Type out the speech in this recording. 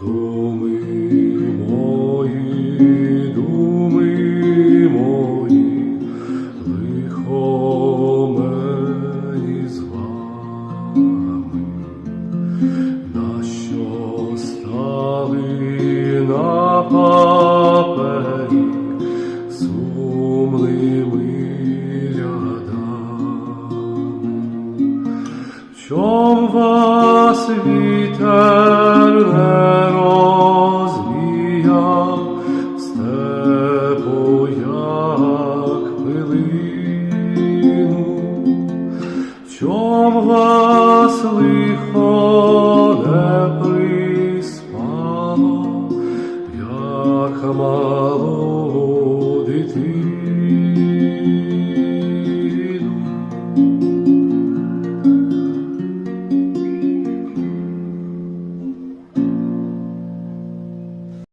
Думи мої, думи мої, лихо мені з вами, нащо стали на папері сумними чом вас вітер чом вас лихо не приспало, як